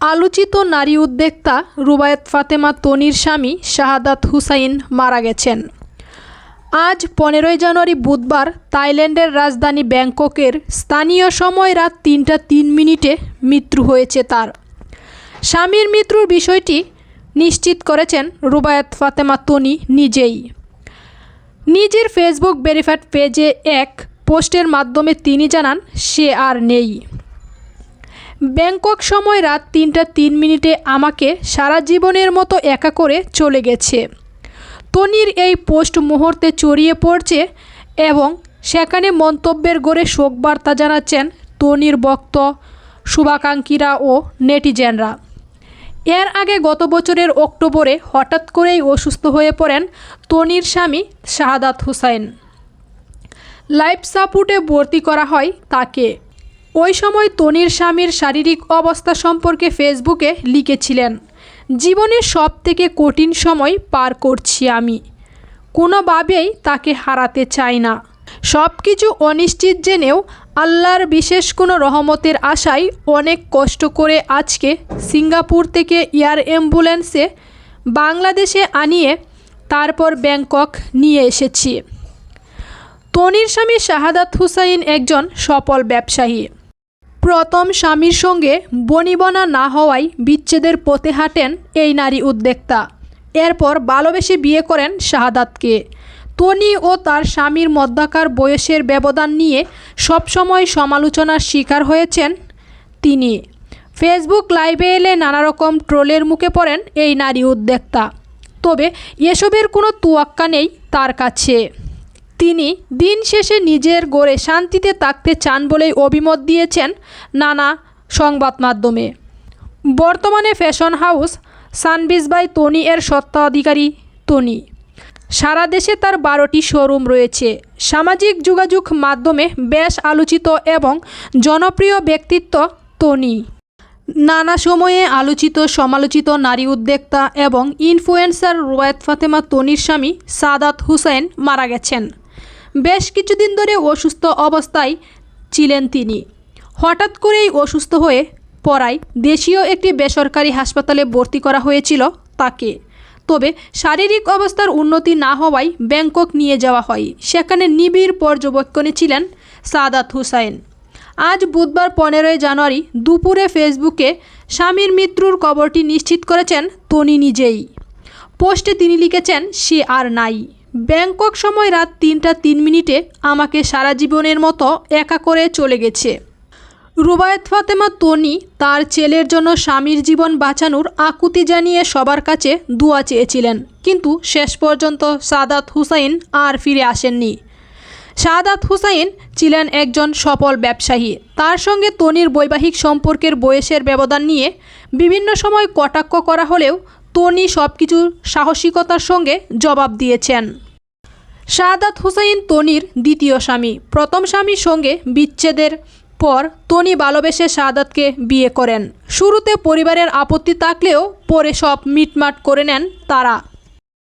আলোচিত নারী উদ্যোক্তা রুবায়েত ফাতেমা তনির স্বামী শাহাদাত হুসাইন মারা গেছেন। আজ পনেরোই জানুয়ারি বুধবার থাইল্যান্ডের রাজধানী ব্যাংককের স্থানীয় সময় রাত তিনটা তিন মিনিটে মৃত্যু হয়েছে তার। স্বামীর মৃত্যুর বিষয়টি নিশ্চিত করেছেন রুবায়েত ফাতেমা তনি নিজেই। নিজের ফেসবুক ভেরিফাইড পেজে এক পোস্টের মাধ্যমে তিনি জানান, সে আর নেই। ব্যাংকক সময় রাত তিনটা তিন মিনিটে আমাকে সারা জীবনের মতো একা করে চলে গেছে। তনির এই পোস্ট মুহূর্তে চড়িয়ে পড়ছে এবং সেখানে মন্তব্যের গড়ে শোকবার্তা জানাচ্ছেন তনির বক্ত শুভাকাঙ্ক্ষীরা ও নেটিজেনরা। এর আগে গত বছরের অক্টোবরে হঠাৎ করেই অসুস্থ হয়ে পড়েন তনির স্বামী শাহাদাত হুসাইন লাইফ সাপোর্টে ভর্তি করা হয় তাকে। ওই সময় তনির স্বামীর শারীরিক অবস্থা সম্পর্কে ফেসবুকে লিখেছিলেন, জীবনের সব থেকে কঠিন সময় পার করছি আমি। কোনোভাবেই তাকে হারাতে চাই না। সব কিছু অনিশ্চিত জেনেও আল্লাহর বিশেষ কোনো রহমতের আশায় অনেক কষ্ট করে আজকে সিঙ্গাপুর থেকে এয়ার অ্যাম্বুলেন্সে বাংলাদেশে আনিয়ে তারপর ব্যাংকক নিয়ে এসেছি। তনির স্বামী শাহাদাত হুসাইন একজন সফল ব্যবসায়ী। প্রথম স্বামীর সঙ্গে বনিবনা না হওয়ায় বিচ্ছেদের পথে হাঁটেন এই নারী উদ্যোক্তা। এরপর ভালোবেসে বিয়ে করেন শাহাদাতকে। তনি ও তার স্বামীর মধ্যাকার বয়সের ব্যবধান নিয়ে সবসময় সমালোচনার শিকার হয়েছেন তিনি। ফেসবুক লাইভে এলে নানা রকম ট্রোলের মুখে পড়েন এই নারী উদ্যোক্তা। তবে এসবের কোনো তুয়াক্কা নেই তার কাছে। তিনি দিন শেষে নিজের গড়ে শান্তিতে থাকতে চান বলেই অভিমত দিয়েছেন নানা সংবাদ মাধ্যমে। বর্তমানে ফ্যাশন হাউস সানবিজ বাই তনি এর স্বত্বাধিকারী তনি। সারা দেশে তার বারোটি শোরুম রয়েছে। সামাজিক যোগাযোগ মাধ্যমে বেশ আলোচিত এবং জনপ্রিয় ব্যক্তিত্ব তনি। নানা সময়ে আলোচিত, সমালোচিত নারী উদ্যোক্তা এবং ইনফ্লুয়েন্সার রুয়ায়েত ফাতেমা তনির স্বামী সাদাত হুসেন মারা গেছেন। বেশ কিছুদিন ধরে অসুস্থ অবস্থায় ছিলেন তিনি। হঠাৎ করেই অসুস্থ হয়ে পড়ায় দেশীয় একটি বেসরকারি হাসপাতালে ভর্তি করা হয়েছিল তাকে। তবে শারীরিক অবস্থার উন্নতি না হওয়ায় ব্যাংকক নিয়ে যাওয়া হয়। সেখানে নিবিড় পর্যবেক্ষণে ছিলেন সাদাত হুসাইন। আজ বুধবার পনেরোই জানুয়ারি দুপুরে ফেসবুকে স্বামীর মৃত্যুর খবরটি নিশ্চিত করেছেন তনি নিজেই। পোস্টে তিনি লিখেছেন, সে আর নাই। ব্যাংকক সময় রাত তিনটা তিন মিনিটে আমাকে সারা জীবনের মতো একা করে চলে গেছে। রুবায়ত ফাতেমা তনি তার ছেলের জন্য স্বামীর জীবন বাঁচানোর আকুতি জানিয়ে সবার কাছে দোয়া চেয়েছিলেন, কিন্তু শেষ পর্যন্ত সাদাত হুসাইন আর ফিরে আসেননি। শাহাদাত হুসাইন ছিলেন একজন সফল ব্যবসায়ী। তার সঙ্গে তনির বৈবাহিক সম্পর্কের বয়সের ব্যবধান নিয়ে বিভিন্ন সময় কটাক্ষ করা হলেও তনি সব কিছু সাহসিকতার সঙ্গে জবাব দিয়েছেন। শাহাদাত হুসাইন তনির দ্বিতীয় স্বামী। প্রথম স্বামীর সঙ্গে বিচ্ছেদের পর তনি ভালোবেসে শাহাদাতকে বিয়ে করেন। শুরুতে পরিবারের আপত্তি থাকলেও পরে সব মিটমাট করে নেন তারা।